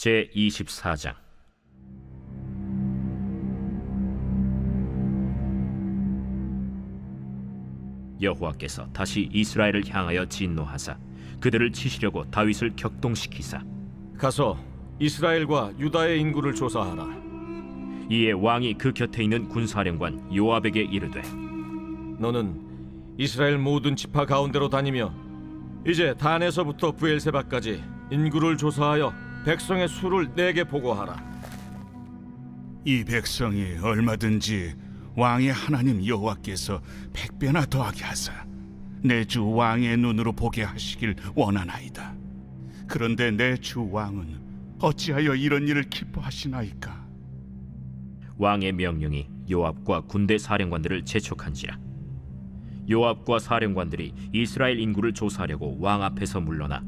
제 24장 여호와께서 다시 이스라엘을 향하여 진노하사 그들을 치시려고 다윗을 격동시키사 가서 이스라엘과 유다의 인구를 조사하라. 이에 왕이 그 곁에 있는 군사령관 요압에게 이르되 너는 이스라엘 모든 지파 가운데로 다니며 이제 단에서부터 부엘세바까지 인구를 조사하여 백성의 수를 내게 보고하라. 이 백성이 얼마든지 왕의 하나님 여호와께서 백배나 더하게 하사 내 주 왕의 눈으로 보게 하시길 원하나이다. 그런데 내 주 왕은 어찌하여 이런 일을 기뻐하시나이까? 왕의 명령이 요압과 군대 사령관들을 재촉한지라 요압과 사령관들이 이스라엘 인구를 조사하려고 왕 앞에서 물러나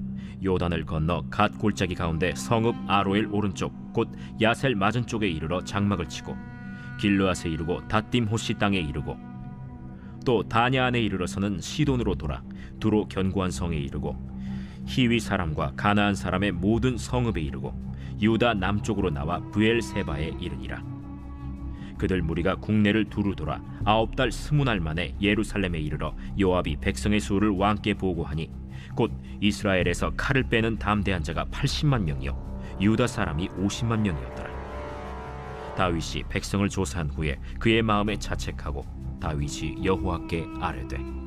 요단을 건너 갓 골짜기 가운데 성읍 아로엘 오른쪽 곧 야셀 맞은 쪽에 이르러 장막을 치고 길르앗에 이르고 다딤 호시 땅에 이르고 또 다냐 안에 이르러서는 시돈으로 돌아 두로 견고한 성에 이르고 히위 사람과 가나안 사람의 모든 성읍에 이르고 유다 남쪽으로 나와 부엘세바에 이르니라. 그들 무리가 국내를 두루 돌아 아홉 달 스무 날 만에 예루살렘에 이르러 요압이 백성의 수를 왕께 보고하니 곧 이스라엘에서 칼을 빼는 담대한 자가 80만 명이요 유다 사람이 50만 명이었더라 다윗이 백성을 조사한 후에 그의 마음에 자책하고 다윗이 여호와께 아뢰되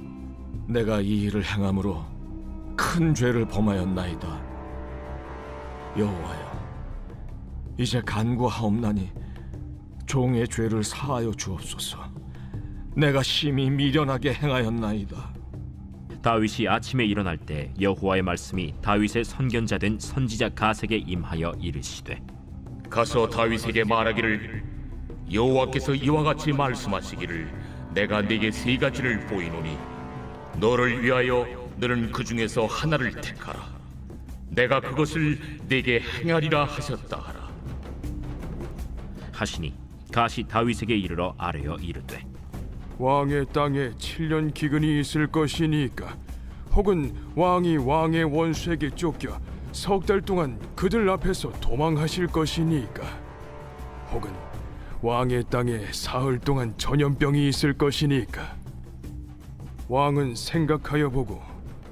내가 이 일을 행함으로 큰 죄를 범하였나이다. 여호와여, 이제 간구하옵나니 종의 죄를 사하여 주옵소서. 내가 심히 미련하게 행하였나이다. 다윗이 아침에 일어날 때 여호와의 말씀이 다윗의 선견자 된 선지자 가세게 임하여 이르시되 가서 다윗에게 말하기를 여호와께서 이와 같이 말씀하시기를 내가 네게 세 가지를 보이노니 너를 위하여 너는 그 중에서 하나를 택하라. 내가 그것을 네게 행하리라 하셨다 하라. 하시니 가시 다윗에게 이르러 아뢰어 이르되 왕의 땅에 7년 기근이 있을 것이니까. 혹은 왕이 왕의 원수에게 쫓겨 석 달 동안 그들 앞에서 도망하실 것이니까. 혹은 왕의 땅에 사흘 동안 전염병이 있을 것이니까. 왕은 생각하여 보고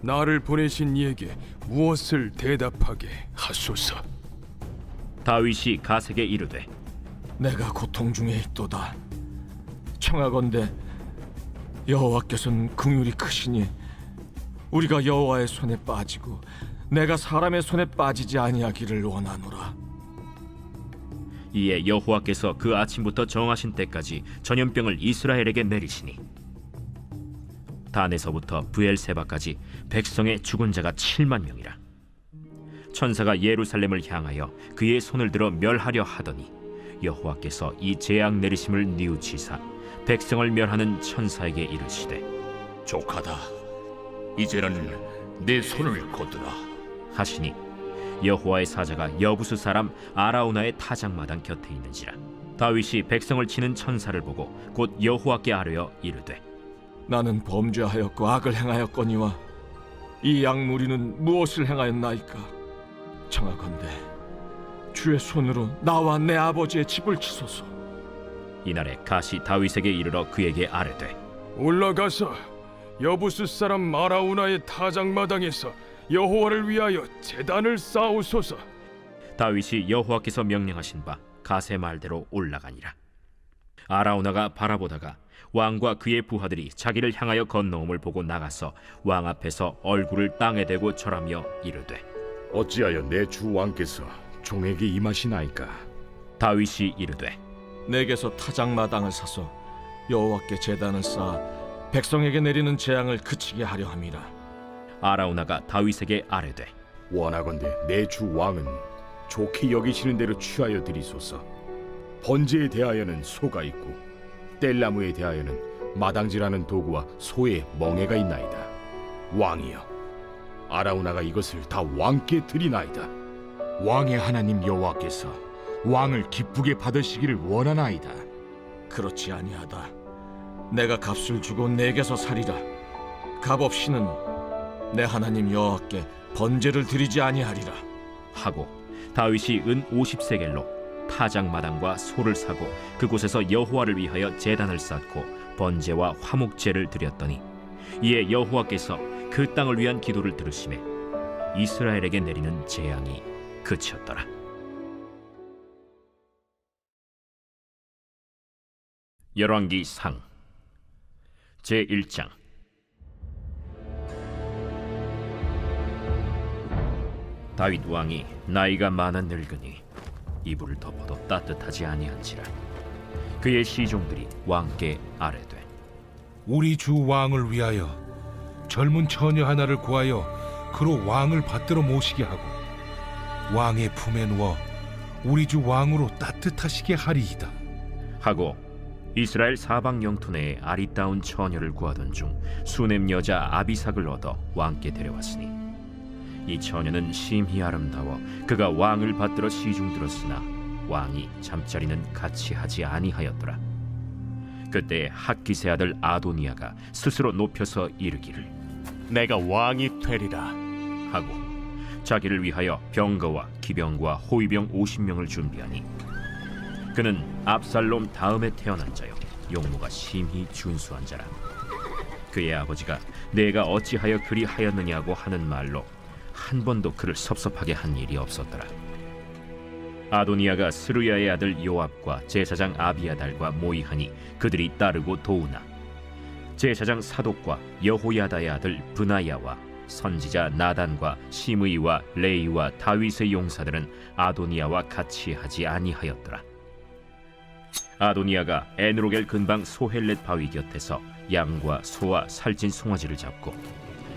나를 보내신 이에게 무엇을 대답하게 하소서. 다윗이 가세게 이르되 내가 고통 중에 있도다. 청하건대 여호와께서는 긍휼이 크시니 우리가 여호와의 손에 빠지고 내가 사람의 손에 빠지지 아니하기를 원하노라. 이에 여호와께서 그 아침부터 정하신 때까지 전염병을 이스라엘에게 내리시니 단에서부터 부엘세바까지 백성의 죽은 자가 7만 명이라 천사가 예루살렘을 향하여 그의 손을 들어 멸하려 하더니 여호와께서 이 재앙 내리심을 뉘우치사 백성을 멸하는 천사에게 이르시되 족하다 이제는 내 손을 거두라 하시니 여호와의 사자가 여부수 사람 아라우나의 타작마당 곁에 있는지라 다윗이 백성을 치는 천사를 보고 곧 여호와께 아뢰어 이르되 나는 범죄하였고 악을 행하였거니와 이 양무리는 무엇을 행하였나이까? 청하건대 주의 손으로 나와 내 아버지의 집을 치소서. 이날에 가시 다윗에게 이르러 그에게 아뢰되 올라가서 여부스 사람 마라우나의 타작마당에서 여호와를 위하여 제단을 쌓으소서 다윗이 여호와께서 명령하신 바 가세 말대로 올라가니라 아라우나가 바라보다가 왕과 그의 부하들이 자기를 향하여 건너옴을 보고 나가서 왕 앞에서 얼굴을 땅에 대고 절하며 이르되 어찌하여 내 주 왕께서 종에게 임하시나이까? 다윗이 이르되 내게서 타작마 당을 사서 여호와께 제단을 쌓아 백성에게 내리는 재앙을 그치게 하려 함이라. 아라우나가 다윗에게 아뢰되 원하건대 내 주 왕은 좋게 여기시는 대로 취하여 드리소서. 번제에 대하여는 소가 있고 뗄나무에 대하여는 마당질하는 도구와 소의 멍에가 있나이다. 왕이여, 아라우나가 이것을 다 왕께 드리나이다. 왕의 하나님 여호와께서 왕을 기쁘게 받으시기를 원하나이다. 그렇지 아니하다. 내가 값을 주고 내게서 살이라. 값 없이는 내 하나님 여호와께 번제를 드리지 아니하리라. 하고 다윗이 은 50세겔로 타작 마당과 소를 사고 그곳에서 여호와를 위하여 제단을 쌓고 번제와 화목제를 드렸더니 이에 여호와께서 그 땅을 위한 기도를 들으심에 이스라엘에게 내리는 재앙이 그쳤더라. 열왕기 상 제 1장 다윗 왕이 나이가 많아 늙으니 이불을 덮어도 따뜻하지 아니한지라 그의 시종들이 왕께 아뢰되 우리 주 왕을 위하여 젊은 처녀 하나를 구하여 그로 왕을 받들어 모시게 하고 왕의 품에 누워 우리 주 왕으로 따뜻하시게 하리이다. 하고 이스라엘 사방 영토 내에 아리따운 처녀를 구하던 중 수넴 여자 아비삭을 얻어 왕께 데려왔으니 이 처녀는 심히 아름다워 그가 왕을 받들어 시중 들었으나 왕이 잠자리는 같이 하지 아니하였더라 그때 학기세 아들 아도니아가 스스로 높여서 이르기를 내가 왕이 되리라. 하고 자기를 위하여 병거와 기병과 호위병 50명을 준비하니 그는 압살롬 다음에 태어난 자요. 용모가 심히 준수한 자라. 그의 아버지가 내가 어찌하여 그리 하였느냐고 하는 말로 한 번도 그를 섭섭하게 한 일이 없었더라. 아도니아가 스루야의 아들 요압과 제사장 아비아달과 모이하니 그들이 따르고 도우나. 제사장 사독과 여호야다의 아들 브나야와 선지자 나단과 시므이와 레이와 다윗의 용사들은 아도니아와 같이 하지 아니하였더라. 아도니아가 에누로겔 근방 소헬렛 바위 곁에서 양과 소와 살찐 송아지를 잡고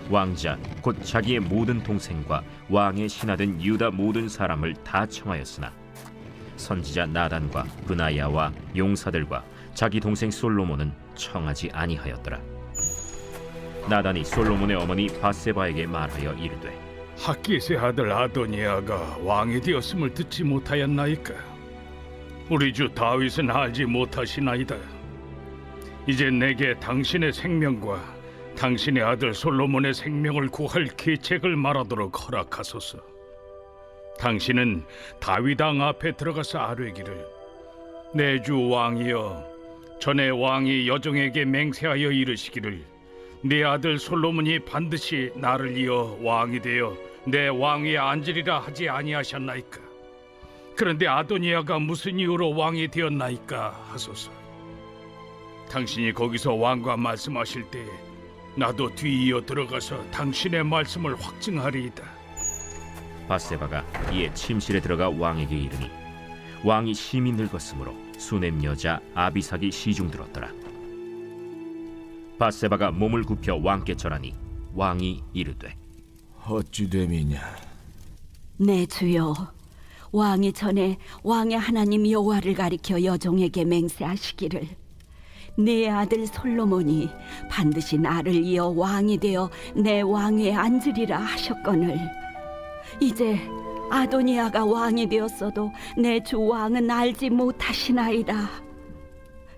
왕자 곧 자기의 모든 동생과 왕의 신하된 유다 모든 사람을 다 청하였으나 선지자 나단과 브나야와 용사들과 자기 동생 솔로몬은 청하지 아니하였더라. 나단이 솔로몬의 어머니 바세바에게 말하여 이르되 학기세 아들 아도니아가 왕이 되었음을 듣지 못하였나이까? 우리 주 다윗은 알지 못하시나이다. 이제 내게 당신의 생명과 당신의 아들 솔로몬의 생명을 구할 계책을 말하도록 허락하소서. 당신은 다윗 왕 앞에 들어가서 아뢰기를 내 주 왕이여 전에 왕이 여종에게 맹세하여 이르시기를 내 아들 솔로몬이 반드시 나를 이어 왕이 되어 내 왕위에 앉으리라 하지 아니하셨나이까 그런데 아도니아가 무슨 이유로 왕이 되었나이까 하소서 당신이 거기서 왕과 말씀하실 때 나도 뒤이어 들어가서 당신의 말씀을 확증하리이다 바세바가 이에 침실에 들어가 왕에게 이르니 왕이 심히 늙었으므로 수넴 여자 아비삭이 시중 들었더라. 바세바가 몸을 굽혀 왕께 절하니 왕이 이르되 어찌 됨이냐? 내 네, 주여 왕이 전에 왕의 하나님 여호와를 가리켜 여종에게 맹세하시기를. 내 아들 솔로몬이 반드시 나를 이어 왕이 되어 내 왕위에 앉으리라 하셨거늘. 이제 아도니아가 왕이 되었어도 내 주 왕은 알지 못하시나이다.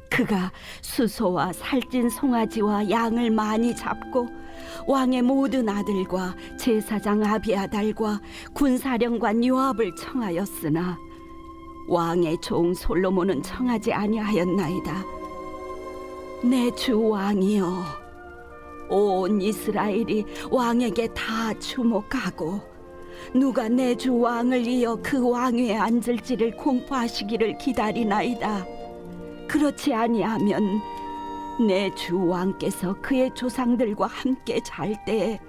그가 수소와 살찐 송아지와 양을 많이 잡고 왕의 모든 아들과 제사장 아비아달과 군사령관 요압을 청하였으나 왕의 종 솔로몬은 청하지 아니하였나이다. 내 주 왕이여, 온 이스라엘이 왕에게 다 주목하고 누가 내 주 왕을 이어 그 왕위에 앉을지를 공포하시기를 기다리나이다. 그렇지 아니하면 내 주 왕께서 그의 조상들과 함께 잘 때에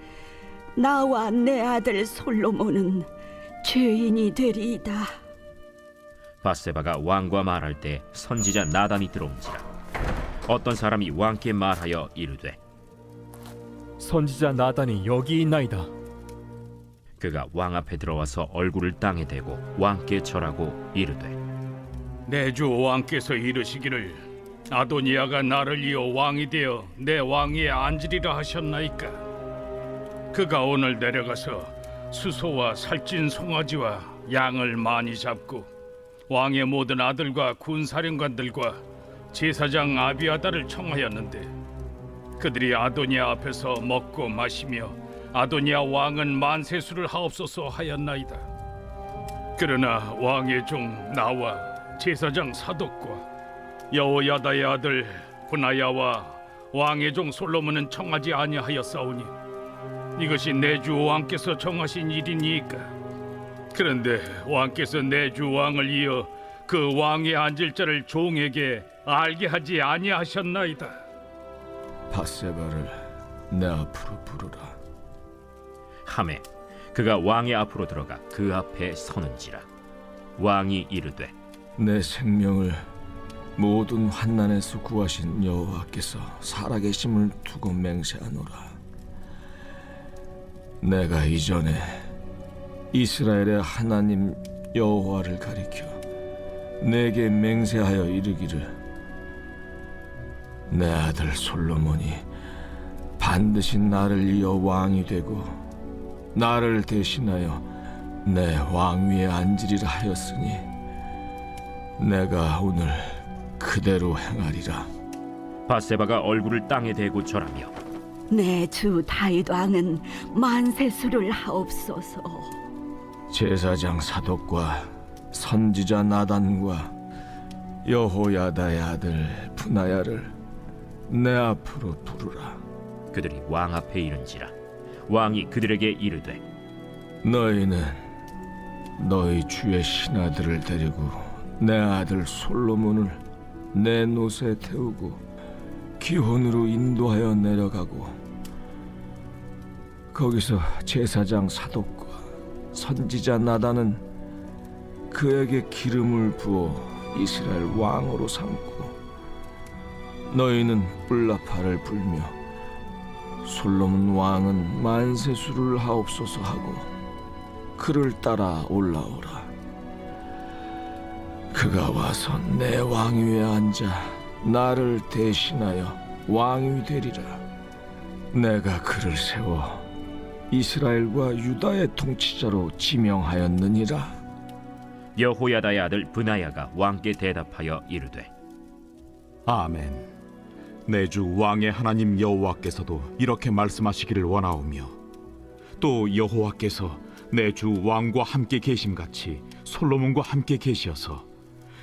나와 내 아들 솔로몬은 죄인이 되리이다. 바세바가 왕과 말할 때 선지자 나단이 들어온지라 어떤 사람이 왕께 말하여 이르되 선지자 나단이 여기 있나이다. 그가 왕 앞에 들어와서 얼굴을 땅에 대고 왕께 절하고 이르되 내 주 왕께서 이르시기를 아도니아가 나를 이어 왕이 되어 내 왕위에 앉으리라 하셨나이까? 그가 오늘 내려가서 수소와 살찐 송아지와 양을 많이 잡고 왕의 모든 아들과 군사령관들과 제사장 아비아다를 청하였는데 그들이 아도니아 앞에서 먹고 마시며 아도니아 왕은 만세수를 하옵소서 하였나이다. 그러나 왕의 종 나와 제사장 사독과 여호야다의 아들 분하야와 왕의 종 솔로몬은 청하지 아니하였사오니 이것이 내 주 왕께서 정하신 일이니까. 그런데 왕께서 내 주 왕을 이어 그 왕의 앉을 자를 종에게 알게 하지 아니하셨나이다. 바세바를 내 앞으로 부르라. 함에 그가 왕의 앞으로 들어가 그 앞에 서는지라. 왕이 이르되 내 생명을 모든 환난에서 구하신 여호와께서 살아계심을 두고 맹세하노라. 내가 이전에 이스라엘의 하나님 여호와를 가리켜 내게 맹세하여 이르기를 내 아들 솔로몬이 반드시 나를 이어 왕이 되고 나를 대신하여 내 왕위에 앉으리라 하였으니 내가 오늘 그대로 행하리라. 바세바가 얼굴을 땅에 대고 절하며 내 주 다윗 왕은 만세수를 하옵소서. 제사장 사독과 선지자 나단과 여호야다의 아들 분하야를 내 앞으로 부르라. 그들이 왕 앞에 이른지라 왕이 그들에게 이르되 너희는 너희 주의 신하들을 데리고 내 아들 솔로몬을 내 노새 태우고 기혼으로 인도하여 내려가고 거기서 제사장 사독과 선지자 나단은 그에게 기름을 부어 이스라엘 왕으로 삼고 너희는 뿔라파를 불며 솔로몬 왕은 만세수를 하옵소서 하고 그를 따라 올라오라. 그가 와서 내 왕위에 앉아 나를 대신하여 왕이 되리라. 내가 그를 세워 이스라엘과 유다의 통치자로 지명하였느니라. 여호야다의 아들 브나야가 왕께 대답하여 이르되 아멘. 내 주 왕의 하나님 여호와께서도 이렇게 말씀하시기를 원하오며 또 여호와께서 내 주 왕과 함께 계심 같이 솔로몬과 함께 계시어서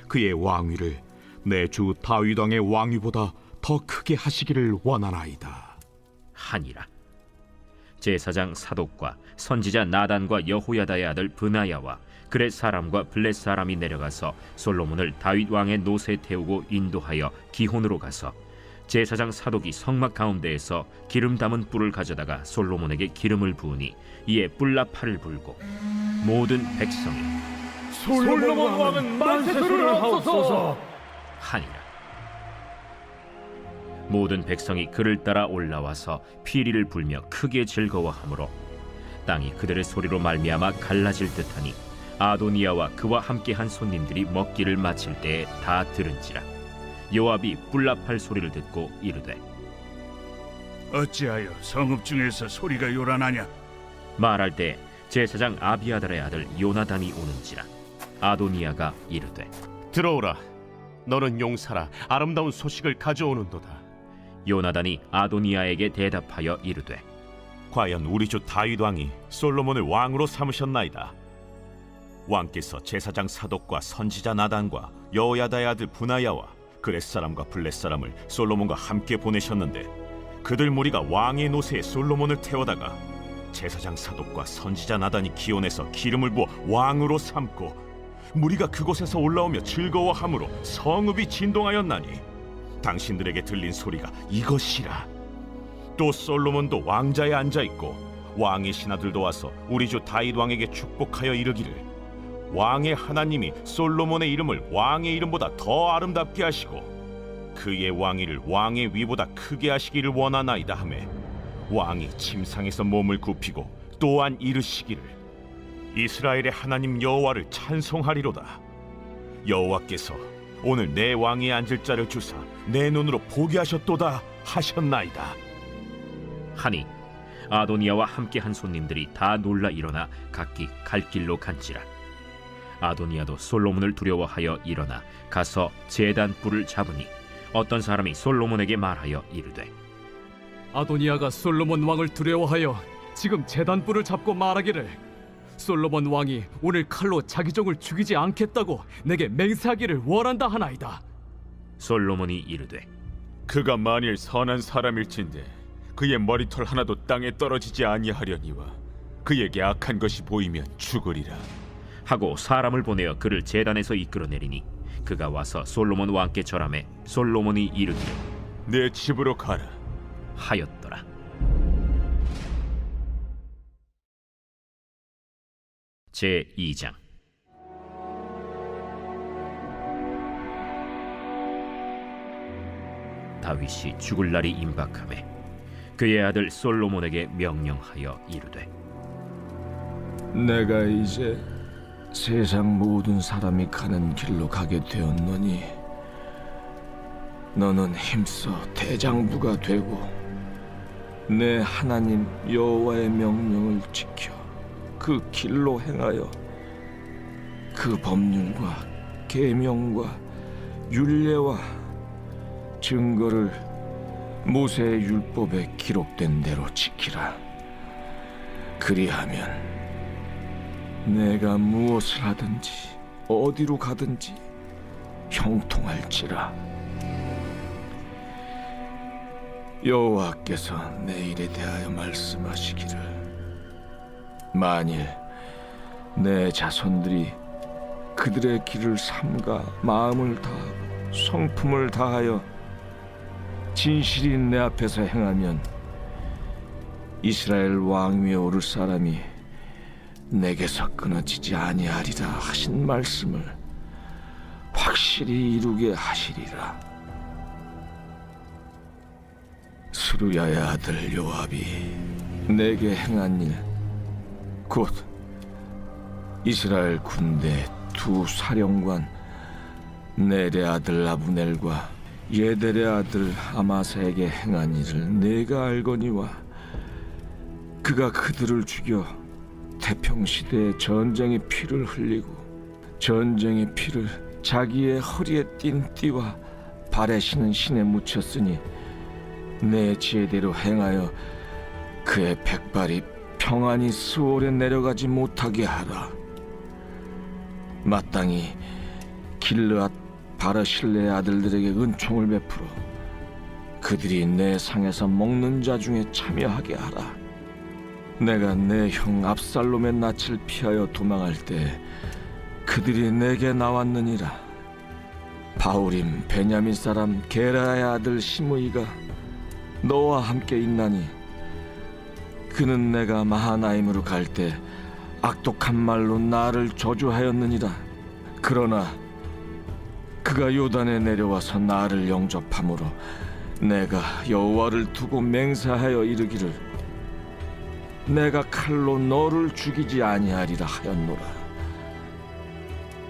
그의 왕위를 내 주 다윗 왕의 왕위보다 더 크게 하시기를 원하나이다. 하니라 제사장 사독과 선지자 나단과 여호야다의 아들 브나야와 그렛 사람과 블렛 사람이 내려가서 솔로몬을 다윗 왕의 노새 태우고 인도하여 기혼으로 가서 제사장 사독이 성막 가운데에서 기름 담은 뿔을 가져다가 솔로몬에게 기름을 부으니 이에 뿔나팔을 불고 모든 백성이 솔로몬 왕은 만세수를 하옵소서. 하니라 모든 백성이 그를 따라 올라와서 피리를 불며 크게 즐거워하므로 땅이 그들의 소리로 말미암아 갈라질 듯하니 아도니아와 그와 함께한 손님들이 먹기를 마칠 때에 다 들은지라 요압이 뿔나팔 소리를 듣고 이르되 어찌하여 성읍 중에서 소리가 요란하냐? 말할 때 제사장 아비아달의 아들 요나단이 오는지라 아도니아가 이르되 들어오라. 너는 용사라 아름다운 소식을 가져오는도다. 요나단이 아도니아에게 대답하여 이르되 과연 우리 주 다윗 왕이 솔로몬을 왕으로 삼으셨나이다. 왕께서 제사장 사독과 선지자 나단과 여호야다의 아들 분하야와 그렛 사람과 블렛 사람을 솔로몬과 함께 보내셨는데 그들 무리가 왕의 노새에 솔로몬을 태워다가 제사장 사독과 선지자 나단이 기온에서 기름을 부어 왕으로 삼고 무리가 그곳에서 올라오며 즐거워함으로 성읍이 진동하였나니 당신들에게 들린 소리가 이것이라. 또 솔로몬도 왕자에 앉아 있고 왕의 신하들도 와서 우리 주 다윗 왕에게 축복하여 이르기를. 왕의 하나님이 솔로몬의 이름을 왕의 이름보다 더 아름답게 하시고 그의 왕위를 왕의 위보다 크게 하시기를 원하나이다 하매 왕이 침상에서 몸을 굽히고 또한 이르시기를 이스라엘의 하나님 여호와를 찬송하리로다. 여호와께서 오늘 내 왕위에 앉을 자를 주사 내 눈으로 보게 하셨도다 하셨나이다. 하니 아도니아와 함께한 손님들이 다 놀라 일어나 각기 갈 길로 간지라. 아도니아도 솔로몬을 두려워하여 일어나 가서 제단 뿔을 잡으니 어떤 사람이 솔로몬에게 말하여 이르되 아도니아가 솔로몬 왕을 두려워하여 지금 재단불을 잡고 말하기를 솔로몬 왕이 오늘 칼로 자기 종을 죽이지 않겠다고 내게 맹세하기를 원한다 하나이다. 솔로몬이 이르되 그가 만일 선한 사람일진데 그의 머리털 하나도 땅에 떨어지지 아니하려니와 그에게 악한 것이 보이면 죽으리라. 하고 사람을 보내어 그를 제단에서 이끌어내리니 그가 와서 솔로몬 왕께 절함에 솔로몬이 이르기를 내 집으로 가라. 하였더라. 제 2장. 다윗이 죽을 날이 임박함에 그의 아들 솔로몬에게 명령하여 이르되 내가 이제 세상 모든 사람이 가는 길로 가게 되었노니 너는 힘써 대장부가 되고 내 하나님 여호와의 명령을 지켜 그 길로 행하여 그 법률과 계명과 율례와 증거를 모세의 율법에 기록된 대로 지키라. 그리하면 내가 무엇을 하든지 어디로 가든지 형통할지라. 여호와께서 내 일에 대하여 말씀하시기를 만일 내 자손들이 그들의 길을 삼가 마음을 다하고 성품을 다하여 진실이 내 앞에서 행하면 이스라엘 왕위에 오를 사람이 내게서 끊어지지 아니하리라 하신 말씀을 확실히 이루게 하시리라. 수루야의 아들 요압이 내게 행한 일, 곧 이스라엘 군대 두 사령관 넬의 아들 아브넬과 예델의 아들 아마사에게 행한 일을 내가 알거니와 그가 그들을 죽여 태평 시대에 전쟁의 피를 흘리고 전쟁의 피를 자기의 허리에 띤 띠와 발에 신은 신에 묻혔으니 내 지혜대로 행하여 그의 백발이 평안히 수월에 내려가지 못하게 하라. 마땅히 길르앗 바르실레의 아들들에게 은총을 베풀어 그들이 내 상에서 먹는 자 중에 참여하게 하라. 내가 내 형 압살롬의 낯을 피하여 도망할 때 그들이 내게 나왔느니라. 바울임 베냐민 사람 게라의 아들 시므이가 너와 함께 있나니 그는 내가 마하나임으로 갈 때 악독한 말로 나를 저주하였느니라. 그러나 그가 요단에 내려와서 나를 영접함으로 내가 여호와를 두고 맹세하여 이르기를 내가 칼로 너를 죽이지 아니하리라 하였노라.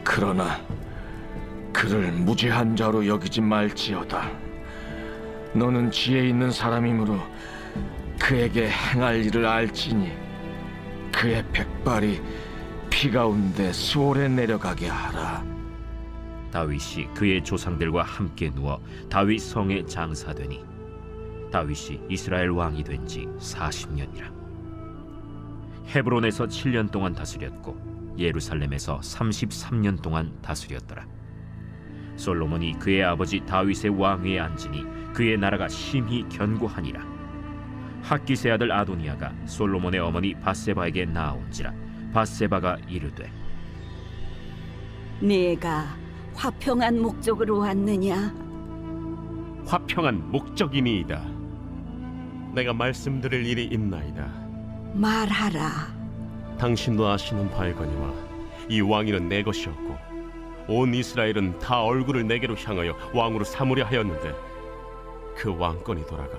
그러나 그를 무죄한 자로 여기지 말지어다. 너는 지혜 있는 사람이므로 그에게 행할 일을 알지니 그의 백발이 피 가운데 수월에 내려가게 하라. 다윗이 그의 조상들과 함께 누워 다윗 성에 장사되니 다윗이 이스라엘 왕이 된 지 40년이라. 헤브론에서 7년 동안 다스렸고 예루살렘에서 33년 동안 다스렸더라. 솔로몬이 그의 아버지 다윗의 왕위에 앉으니 그의 나라가 심히 견고하니라 학기세 아들 아도니아가 솔로몬의 어머니 바세바에게 나아온지라 바세바가 이르되 네가 화평한 목적으로 왔느냐? 화평한 목적이니이다. 내가 말씀드릴 일이 있나이다. 말하라. 당신도 아시는 바이거니와 이 왕위는 내 것이었고 온 이스라엘은 다 얼굴을 내게로 향하여 왕으로 삼으려 하였는데 그 왕권이 돌아가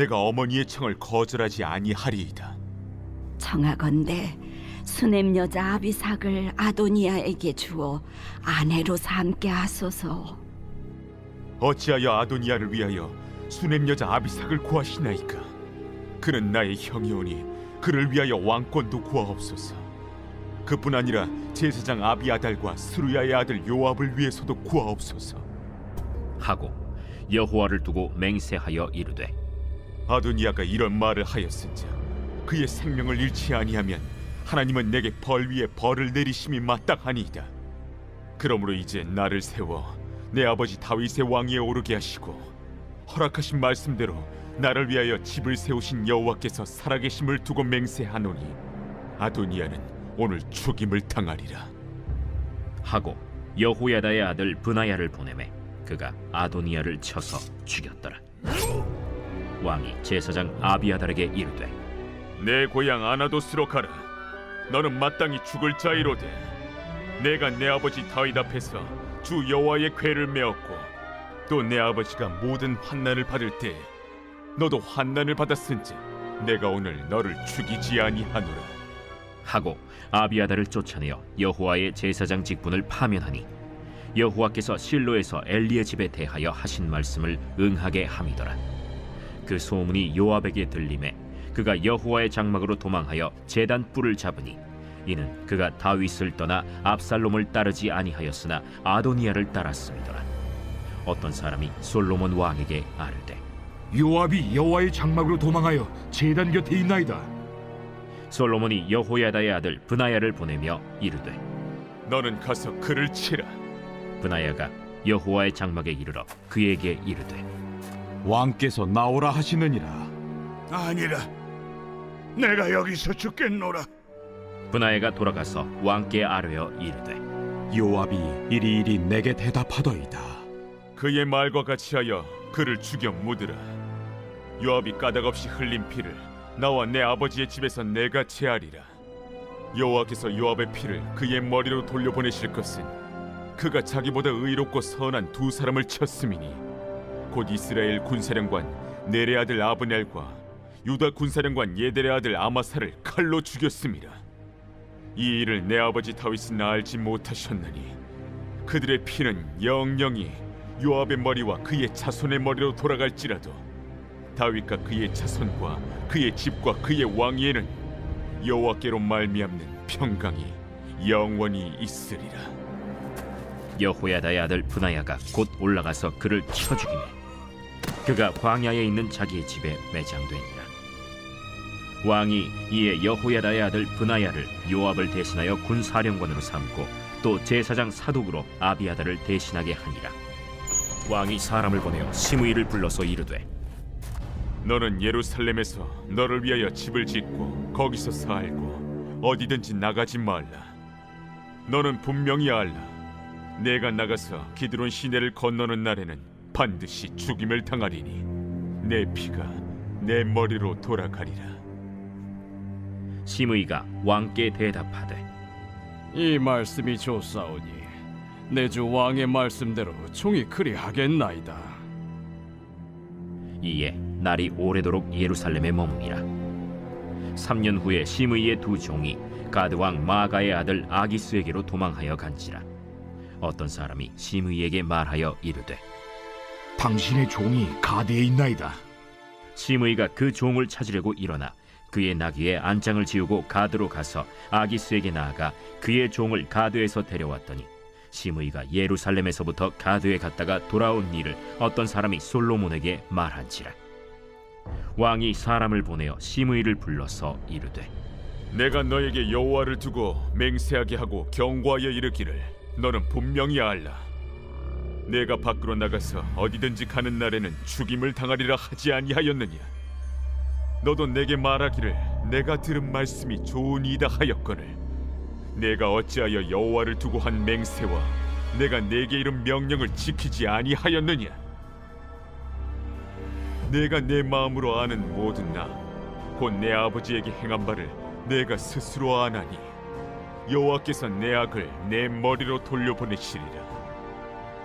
내가 어머니의 청을 거절하지 아니하리이다. 청하건대 수냄 여자 아비삭을 아도니아에게 주어 아내로 삼게 하소서. 어찌하여 아도니아를 위하여 수냄 여자 아비삭을 구하시나이까? 그는 나의 형이오니 그를 위하여 왕권도 구하옵소서. 그뿐 아니라 제사장 아비아달과 스루야의 아들 요압을 위해서도 구하옵소서. 하고 여호와를 두고 맹세하여 이르되 아도니아가 이런 말을 하였은즉 그의 생명을 잃지 아니하면 하나님은 내게 벌 위에 벌을 내리심이 마땅하니이다. 그러므로 이제 나를 세워 내 아버지 다윗의 왕위에 오르게 하시고 허락하신 말씀대로 나를 위하여 집을 세우신 여호와께서 살아계심을 두고 맹세하노니 아도니아는 오늘 죽임을 당하리라. 하고 여호야다의 아들 브나야를 보내매 그가 아도니아를 쳐서 죽였더라 왕이 제사장 아비아달에게 이르되 내 고향 아나도스로 가라. 너는 마땅히 죽을 자이로되 내가 내 아버지 다윗 앞에서 주 여호와의 궤를 메었고 또 내 아버지가 모든 환난을 받을 때 너도 환난을 받았은지 내가 오늘 너를 죽이지 아니하노라. 하고 아비아달을 쫓아내어 여호와의 제사장 직분을 파면하니 여호와께서 실로에서 엘리의 집에 대하여 하신 말씀을 응하게 함이더라 그 소문이 요압에게 들림에 그가 여호와의 장막으로 도망하여 제단 뿔을 잡으니 이는 그가 다윗을 떠나 압살롬을 따르지 아니하였으나 아도니아를 따랐음이더라 어떤 사람이 솔로몬 왕에게 아르되 요압이 여호와의 장막으로 도망하여 제단 곁에 있나이다. 솔로몬이 여호야다의 아들 브나야를 보내며 이르되 너는 가서 그를 치라. 브나야가 여호와의 장막에 이르러 그에게 이르되 왕께서 나오라 하시느니라. 아니라 내가 여기서 죽겠노라. 브나야가 돌아가서 왕께 아뢰어 이르되 요압이 이리이리 내게 대답하더이다. 그의 말과 같이 하여 그를 죽여 묻으라. 요압이 까닭없이 흘린 피를 나와 내 아버지의 집에서 내가 제하리라. 여호와께서 요압의 피를 그의 머리로 돌려보내실 것은 그가 자기보다 의롭고 선한 두 사람을 쳤음이니 곧 이스라엘 군사령관 네레 아들 아브넬과 유다 군사령관 예델의 아들 아마사를 칼로 죽였음이라. 이 일을 내 아버지 다윗은 알지 못하셨나니 그들의 피는 영영이 요압의 머리와 그의 자손의 머리로 돌아갈지라도 다윗과 그의 자손과 그의 집과 그의 왕위에는 여호와께로 말미암는 평강이 영원히 있으리라. 여호야다의 아들 브나야가 곧 올라가서 그를 쳐 죽이매 그가 광야에 있는 자기의 집에 매장되니라 왕이 이에 여호야다의 아들 브나야를 요압을 대신하여 군사령관으로 삼고 또 제사장 사독으로 아비아다를 대신하게 하니라 왕이 사람을 보내어 시므이를 불러서 이르되 너는 예루살렘에서 너를 위하여 집을 짓고 거기서 살고 어디든지 나가지 말라. 너는 분명히 알라. 내가 나가서 기드론 시내를 건너는 날에는 반드시 죽임을 당하리니 내 피가 내 머리로 돌아가리라. 시므이가 왕께 대답하되 이 말씀이 좋사오니 내 주 왕의 말씀대로 종이 그리 하겠나이다. 이에 날이 오래도록 예루살렘에 머무니라 3년 후에 시므이의 두 종이 가드 왕 마가의 아들 아기스에게로 도망하여 간지라 어떤 사람이 시므이에게 말하여 이르되 당신의 종이 가드에 있나이다. 시므이가 그 종을 찾으려고 일어나 그의 나귀에 안장을 지우고 가드로 가서 아기스에게 나아가 그의 종을 가드에서 데려왔더니 시므이가 예루살렘에서부터 가드에 갔다가 돌아온 일을 어떤 사람이 솔로몬에게 말한지라 왕이 사람을 보내어 시므이를 불러서 이르되 내가 너에게 여호와를 두고 맹세하게 하고 경고하여 이르기를 너는 분명히 알라. 내가 밖으로 나가서 어디든지 가는 날에는 죽임을 당하리라 하지 아니하였느냐? 너도 내게 말하기를 내가 들은 말씀이 좋으니이다 하였거늘 내가 어찌하여 여호와를 두고 한 맹세와 내가 내게 이른 명령을 지키지 아니하였느냐? 내가 내 마음으로 아는 모든 나, 곧 내 아버지에게 행한 바를 내가 스스로 아나니 여호와께서 내 악을 내 머리로 돌려보내시리라.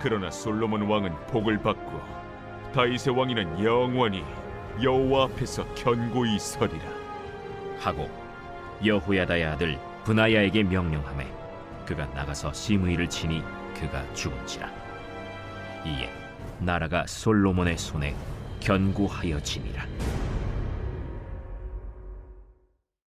그러나 솔로몬 왕은 복을 받고 다윗의 왕위는 영원히 여호와 앞에서 견고히 서리라. 하고 여호야다의 아들 분하야에게 명령하매 그가 나가서 시므이를 치니 그가 죽은지라 이에 나라가 솔로몬의 손에 견고하여지니라